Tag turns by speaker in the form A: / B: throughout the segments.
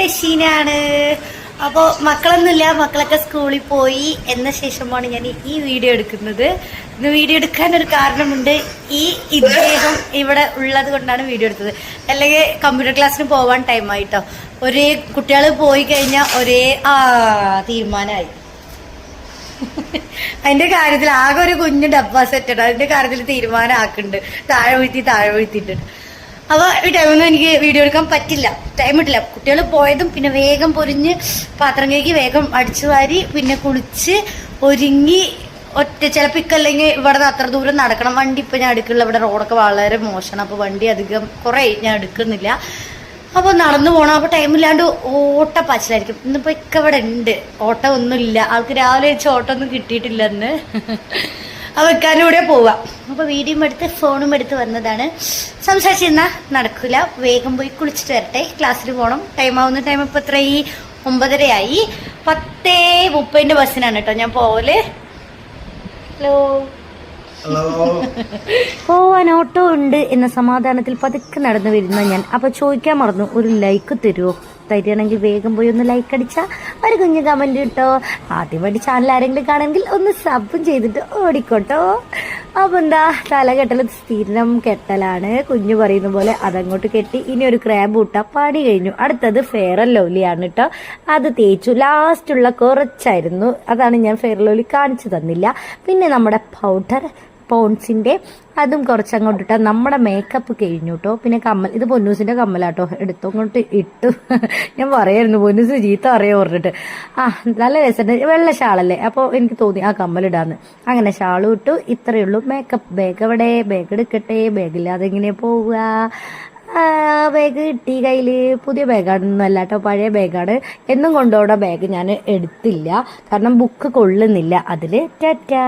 A: ടെഷീനാണ് അപ്പോൾ മക്കളൊന്നുമില്ല മക്കളൊക്കെ സ്കൂളിൽ പോയി എന്ന ശേഷമാണ് ഞാൻ ഈ വീഡിയോ എടുക്കുന്നത്. ഇന്ന് വീഡിയോ എടുക്കാൻ ഒരു കാരണമുണ്ട്. ഈ ഇദ്ദേഹം ഇവിടെ ഉള്ളത് കൊണ്ടാണ് വീഡിയോ എടുത്തത്. അല്ലെങ്കിൽ കമ്പ്യൂട്ടർ ക്ലാസ്സിന് പോവാൻ ടൈമായിട്ടോ ഒരേ കുട്ടികൾ പോയി കഴിഞ്ഞാൽ ഒരേ ആ തീരുമാനമായി. അതിന്റെ കാര്യത്തിൽ ആകെ ഒരു കുഞ്ഞു ഡബ്ബ സെറ്റ് അതിന്റെ കാര്യത്തിൽ തീരുമാനം ആക്കുന്നുണ്ട്. താഴെ വീഴ്ത്തി താഴെ വീഴ്ത്തിയിട്ടുണ്ട്. അപ്പൊ ഈ ടൈമൊന്നും എനിക്ക് വീഡിയോ എടുക്കാൻ പറ്റില്ല. ടൈം കിട്ടില്ല കുട്ടികൾ പോയതും പിന്നെ വേഗം പൊരിഞ്ഞ് പാത്രം കഴുകി വേഗം അടിച്ചു വാരി പിന്നെ കുളിച്ച് ഒരുങ്ങി ഒറ്റ ചിലപ്പോൾ ഇക്കല്ലെങ്കിൽ ഇവിടെ നിന്ന് അത്ര ദൂരം നടക്കണം. വണ്ടി ഇപ്പം ഞാൻ അടുക്കുള്ള ഇവിടെ റോഡൊക്കെ വളരെ മോശമാണ്. അപ്പോൾ വണ്ടി അധികം കുറെ ഞാൻ എടുക്കുന്നില്ല. അപ്പോൾ നടന്നു പോകണം അപ്പോൾ ടൈമില്ലാണ്ട് ഓട്ട പച്ചിലായിരിക്കും. ഇന്നിപ്പോൾ ഇക്കവിടെ ഉണ്ട്. ഓട്ടം ഒന്നുമില്ല. ആൾക്ക് രാവിലെ വെച്ച് ഓട്ടം ഒന്നും കിട്ടിയിട്ടില്ല അപ്പോൾ ഇക്കാന്റെ കൂടെ പോവാം. അപ്പോൾ വീഡിയോയും എടുത്ത് ഫോണും എടുത്ത് വന്നതാണ്. സംസാരിച്ചിരുന്ന നടക്കില്ല വേഗം പോയി കുളിച്ചിട്ട് വരട്ടെ. ക്ലാസ്സിൽ പോകണം ടൈം ആവുന്ന ടൈം ഇപ്പോൾ എത്ര ഈ ഒമ്പതരയായി. പത്തേ മുപ്പതിന്റെ ബസ്സിനാണ് കേട്ടോ ഞാൻ പോവൽ. ഹലോ.
B: ഹലോ.
A: പോവാൻ ഓട്ടോ ഉണ്ട് എന്ന സമാധാനത്തിൽ പതുക്കെ നടന്നു വരുന്ന ഞാൻ. അപ്പൊ ചോദിക്കാൻ മറന്നു. ഒരു ലൈക്ക് തരുമോ തരികയാണെങ്കിൽ വേഗം പോയി ഒന്ന് ലൈക്ക് അടിച്ചാൽ ഒരു കുഞ്ഞു കമന്റ് കിട്ടോ ആദ്യമായിട്ട് ചാനൽ ആരെങ്കിലും കാണുമെങ്കിൽ ഒന്ന് സബും ചെയ്തിട്ട് ഓടിക്കോട്ടോ. അപ്പം എന്താ തലകെട്ടൽ സ്ഥിരം കെട്ടലാണ്. കുഞ്ഞു പറയുന്ന പോലെ അതങ്ങോട്ട് കെട്ടി ഇനി ഒരു ക്രാബ് ഇട്ട പാടി കഴിഞ്ഞു. അടുത്തത് ഫെയർ ആൻഡ് ലവ്ലിയാണ് കേട്ടോ അത് തേച്ചു. ലാസ്റ്റുള്ള കുറച്ചായിരുന്നു. അതാണ് ഞാൻ ഫെയർ ലോലി കാണിച്ചു തന്നില്ല. പിന്നെ നമ്മുടെ പൗഡർ പോൺസിന്റെ അതും കുറച്ചങ്ങോട്ട് ഇട്ടാൽ നമ്മുടെ മേക്കപ്പ് കഴിഞ്ഞു കേട്ടോ പിന്നെ കമ്മൽ ഇത് പൊന്നൂസിന്റെ കമ്മലാട്ടോ എടുത്തു. അങ്ങോട്ട് ഇട്ടു. ഞാൻ പറയായിരുന്നു പൊന്നൂസ് ചീത്ത അറിയാൻ പറഞ്ഞിട്ട്. ആ നല്ല രസമുണ്ട് വെള്ള ഷാളല്ലേ? അപ്പോൾ എനിക്ക് തോന്നി ആ കമ്മലിടാന്ന് അങ്ങനെ ഷാളും ഇട്ടു. ഇത്രയേ ഉള്ളൂ. മേക്കപ്പ് ബാഗ് എവിടെ? ബാഗ് എടുക്കട്ടെ? ബാഗില്ലാതെ എങ്ങനെ പോവുക? ബാഗ് കിട്ടി കയ്യിൽ പുതിയ ബാഗാണൊന്നും അല്ല കേട്ടോ പഴയ ബാഗാണ് എന്നും കൊണ്ടുപോകുന്ന ബാഗ് ഞാൻ എടുത്തില്ല. കാരണം ബുക്ക് കൊള്ളുന്നില്ല. അതിൽ ടാറ്റാ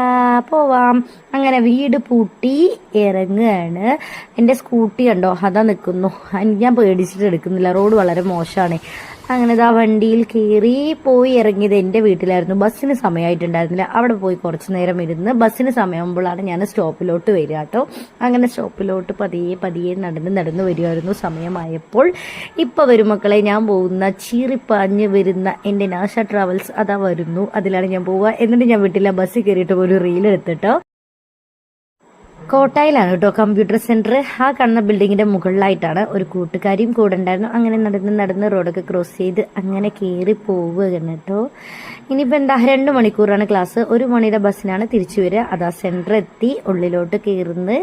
A: പോവാം. അങ്ങനെ വീട് പൂട്ടി ഇറങ്ങുകയാണ് എന്റെ സ്കൂട്ടി കണ്ടോ? അതാ നിൽക്കുന്നു ഞാൻ പേടിച്ചിട്ട് എടുക്കുന്നില്ല. റോഡ് വളരെ മോശമാണ് അങ്ങനെ ഇതാ വണ്ടിയിൽ കയറി പോയി ഇറങ്ങിയത് എന്റെ വീട്ടിലായിരുന്നു. ബസ്സിന് സമയമായിട്ടുണ്ടായിരുന്നില്ല. അവിടെ പോയി കുറച്ച് നേരം ഇരുന്ന് ബസ്സിന് സമയമാകുമ്പോഴാണ് ഞാൻ സ്റ്റോപ്പിലോട്ട് വരിക കേട്ടോ. അങ്ങനെ സ്റ്റോപ്പിലോട്ട് പതിയെ പതിയെ നടന്ന് നടന്ന് വരുമായിരുന്നു സമയമായപ്പോൾ. ഇപ്പോൾ വരും മക്കളെ ഞാൻ പോകുന്ന ചീറിപ്പാഞ്ഞ് വരുന്ന എന്റെ നാശ ട്രാവൽസ് അതാ വരുന്നു. അതിലാണ് ഞാൻ പോവുക. എന്നിട്ട് ഞാൻ വീട്ടിലെ ബസ്സിൽ കയറിയിട്ട് ഒരു റീൽ എടുത്തിട്ടോ കോട്ടായിലാണ് കേട്ടോ കമ്പ്യൂട്ടർ സെന്റർ ആ കാണുന്ന ബിൽഡിങ്ങിന്റെ മുകളിലായിട്ടാണ് ഒരു കൂട്ടുകാരിയും കൂടെ ഉണ്ടായിരുന്നു. അങ്ങനെ നടന്ന് നടന്ന് റോഡൊക്കെ ക്രോസ് ചെയ്ത് അങ്ങനെ കയറി പോവുകയാണ് കേട്ടോ. ഇനിയിപ്പോൾ എന്താ രണ്ട് മണിക്കൂറാണ് ക്ലാസ് ഒരു മണിയുടെ ബസ്സിനാണ് തിരിച്ചു വരിക. അതാ സെന്റർ എത്തി ഉള്ളിലോട്ട് കയറുന്നത്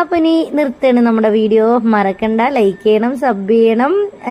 A: അപ്പം ഇനി നിർത്തണം നമ്മുടെ വീഡിയോ മറക്കണ്ട. ലൈക്ക് ചെയ്യണം സബ് ചെയ്യണം.